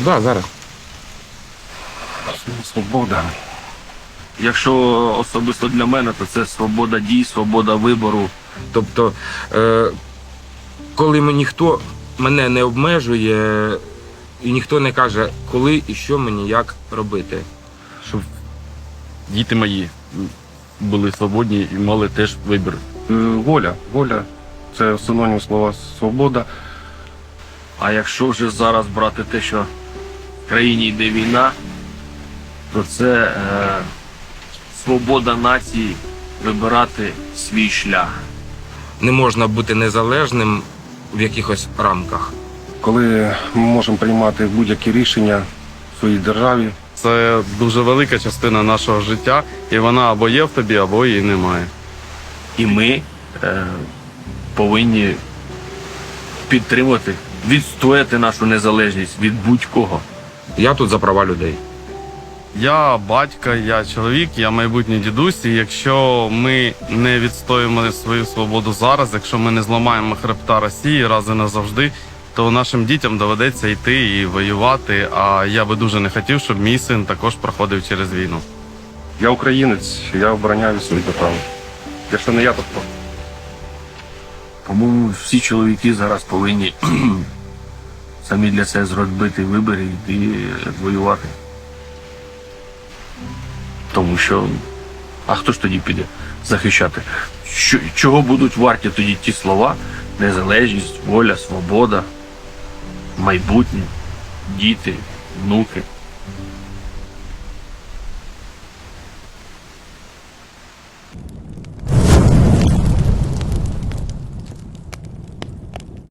Да, зараз. Свобода. Якщо особисто для мене, то це свобода дій, свобода вибору. Тобто, е, коли мені ніхто мене не обмежує, і ніхто не каже, коли і що мені як робити. щоб діти мої були свободні і мали теж вибір. Е, Воля. Воля це синонім слова свобода. А якщо вже зараз брати те, що країні йде війна, то це е, свобода нації вибирати свій шлях. Не можна бути незалежним в якихось рамках. Коли ми можемо приймати будь-які рішення в своїй державі. Це дуже велика частина нашого життя, і вона або є в тобі, або її немає. І ми е, повинні підтримати, відстояти нашу незалежність від будь-кого. Я тут за права людей. Я батько, я чоловік, я майбутній дідусь. І якщо ми не відстоїмо свою свободу зараз, якщо ми не зламаємо хребта Росії раз і назавжди, то нашим дітям доведеться йти і воювати. А я би дуже не хотів, щоб мій син також проходив через війну. Я українець, я обороняю свої права. Якщо не я, то хто? По-моєму, всі чоловіки зараз повинні самі для себе зробити вибір і воювати. Тому що, а хто ж тоді піде захищати? Чого будуть варті тоді ті слова? Незалежність, воля, свобода, майбутнє, діти, внуки.